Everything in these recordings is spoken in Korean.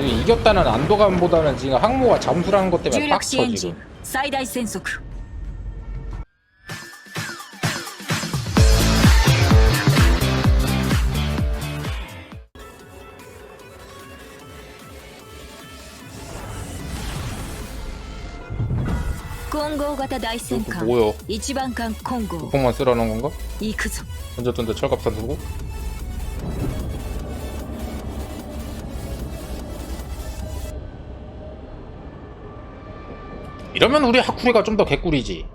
이 이겼다는 안도감보다는 지금 항모가 잠수라는 것 重 때문에 力子エ 빡쳐 ンジン 지금 最大戦速 混合型大戦 이거 艦 뭐요? 一番艦混合 폭만 쓰라는 건가? 行くぞ 던졌던데 철갑산 두고? 이러면 우리 하쿠리가 좀 더 개꿀이지.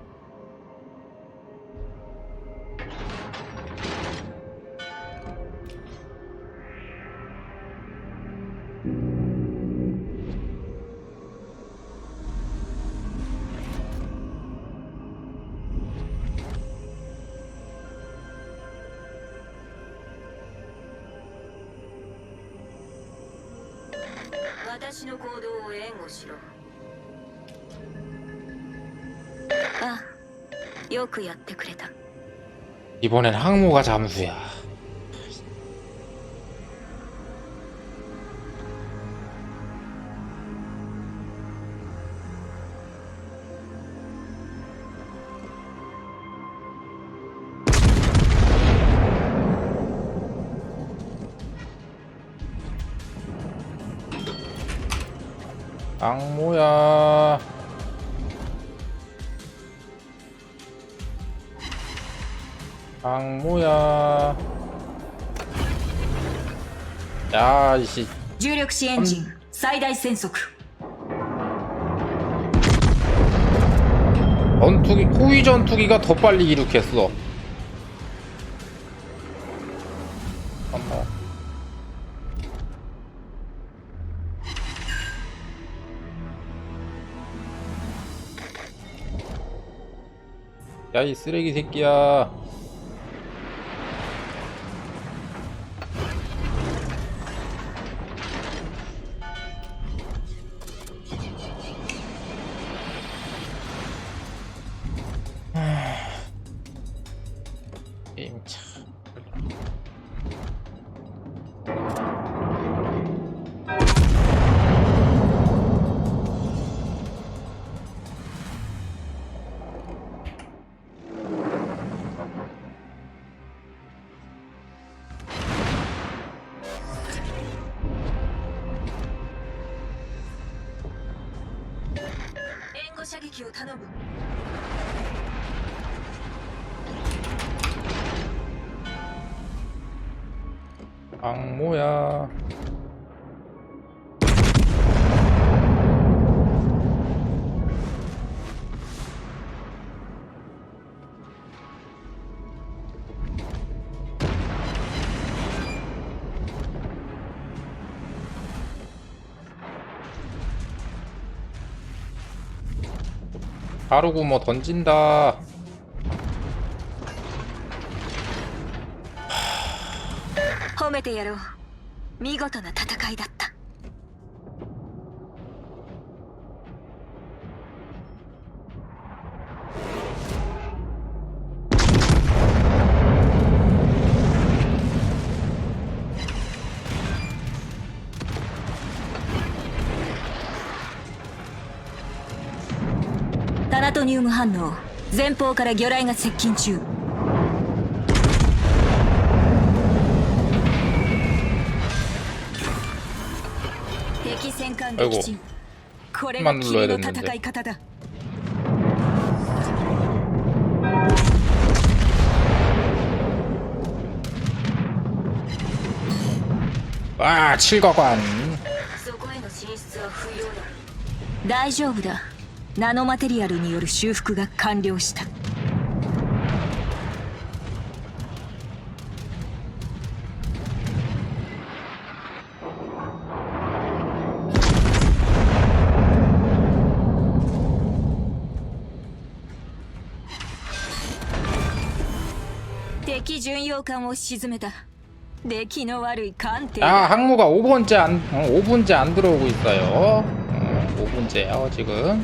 아, よくやってくれた 이번엔 항모가 잠수야 악모야 악모야 야 이씨 重力子エンジン最大戦速 전투기 호위 전투기가 더 빨리 이륙했어 어머 야 이 쓰레기 새끼야 기호 단어문. 악모야. 바르고 뭐 던진다 褒めてやろう見事な戦いだっ トニウム反応前方から魚雷が接近中敵戦艦撃沈これが君の戦い方だ 아 칠과관 そこへの進出は不要だ大丈夫だ ナノマテリアルによる修復が完了した 敵巡洋艦を沈めた出来の悪い艦艇 아 항모가 5번째 안 어, 5분째 안 들어오고 있어요. 어, 5분째야 지금.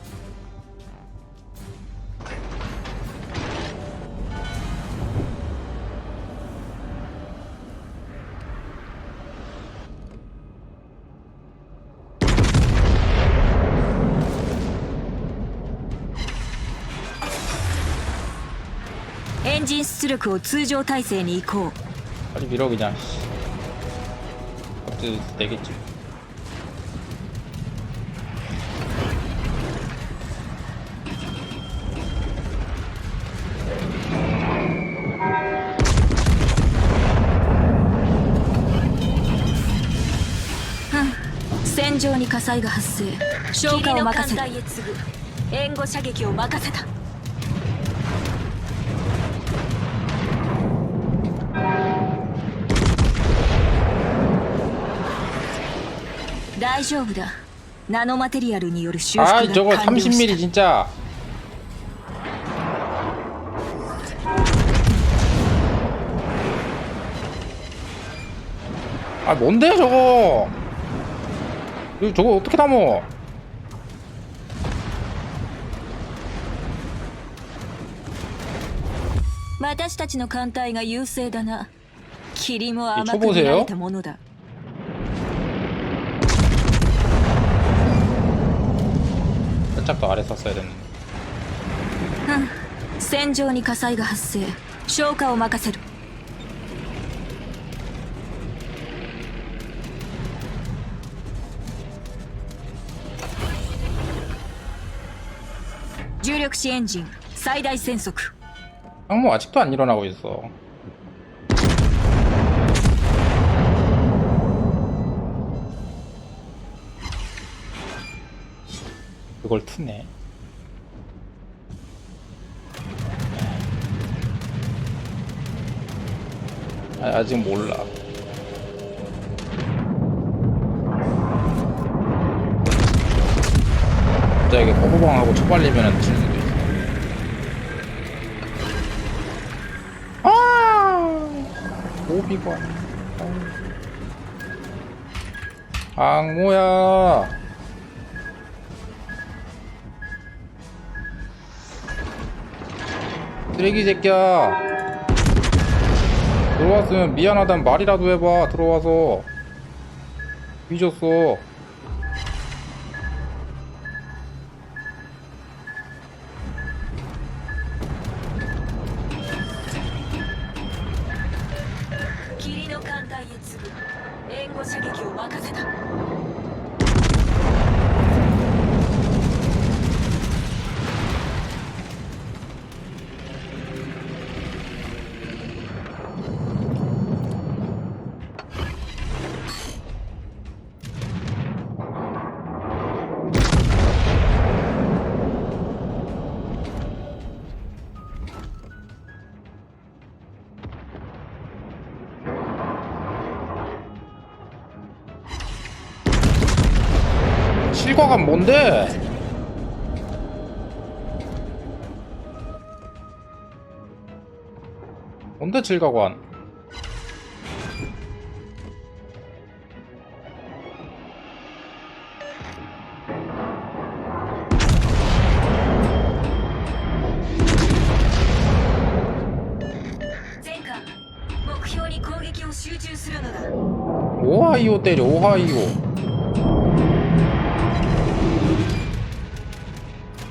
エンジン出力を通常体制に移行 빨리 밀어 그냥. 어째 되겠지. 戦場に火災が発生消火を任せるへ次ぐ援護射撃を任せた 大丈夫だナノマテリアルによる修復が 아이 저거 完了 30mm した 진짜. 아 뭔데 저거? 이거 저거 어떻게 담어? 私たちの艦隊が優勢だな霧も甘ちょぼせよく見られたものだ 살짝도 아래 썼어야 됐는데. 戦場に火災が発生消火を任せる重力子エンジン最大戦速 항모 아직도 안 일어나고 있어. 그걸 트네. 아, 아직 몰라. 갑자기 꼬부방하고 초발리면 질 수도 있어. 아, 오비관. 악모야. 쓰레기 새끼야. 들어왔으면 미안하단 말이라도 해봐. 들어와서. 삐졌어.「 햄버거 뭔데? 뭔데 질가관? 오하이오 때려 오하이오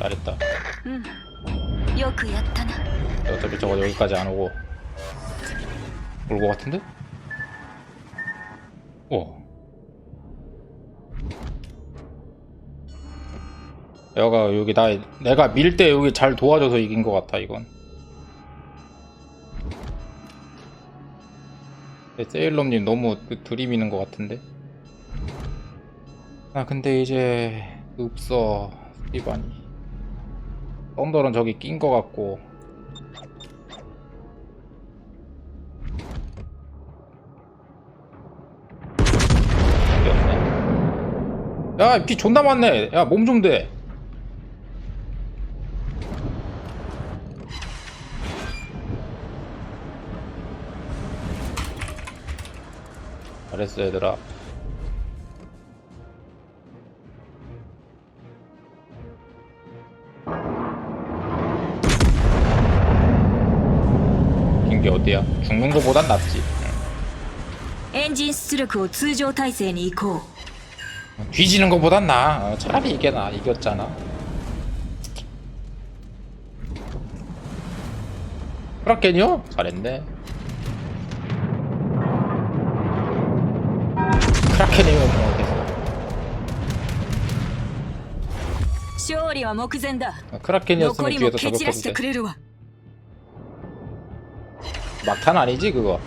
잘했다. 응. 어차피 저거 여기까지 안 오고 올거 같은데? 어. 오. 내가 여기 나 내가 밀 때 여기 잘 도와줘서 이긴 거 같아 이건. 세일럼님 너무 그 들이미는 거 같은데. 아 근데 이제 없어 이반이. 썬더는 저기 낀 것 같고 야, 피 존나 많네. 야, 몸 좀 대. 잘했어, 얘들아. 긴 게 어디야? 죽는 거보단 낫지. エンジン出力を通常体制に移行 뒤지는 거보단 나. 어, 차라리 이게 나. 이겼잖아. 크라켄이요? 잘했네. 크라켄이면 뭐 어디서? 勝利は目前だ 어, 残 크라켄이었으면 りも 뒤에서 蹴散らして 저격해도 く 돼. れるわ 막탄 아니지 그거?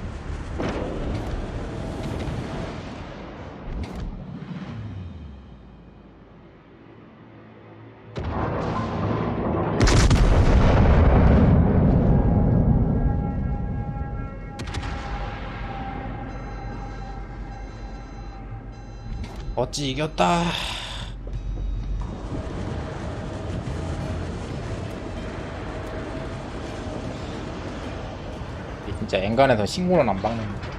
어찌 이겼다. 진짜 엔간에서 신고는 안 박는 거.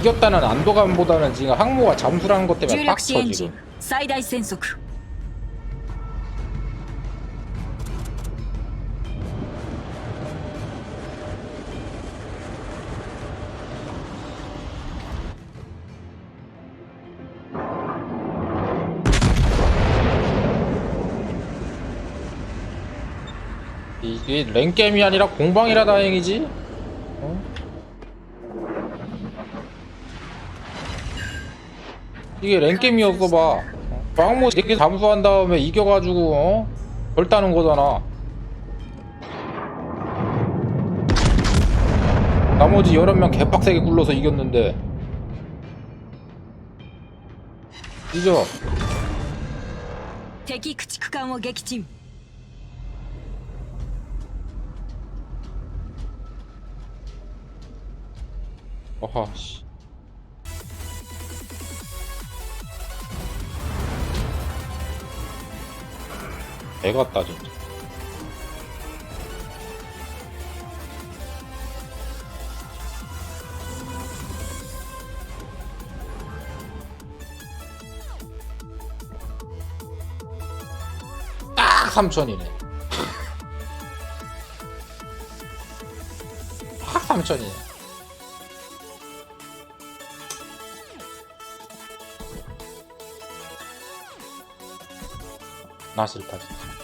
이 이겼다는 안도감보다는 지금 항모가 잠수라는 것 重 때문에 力子エ 빡쳐 ンジン 지금 最大戦速 이게 랭겜이 아니라 공방이라 다행이지 이게 랭겜이었어 봐. 빵모 새끼 잠수한 다음에 이겨가지고 어? 벌 따는 거잖아. 나머지 여러 명 개빡세게 굴러서 이겼는데. 이죠? 대기 구축강호 객침. 어하 씨. 애같다 진짜. 딱 3천이네. 딱 3천이네 나 싫다 진짜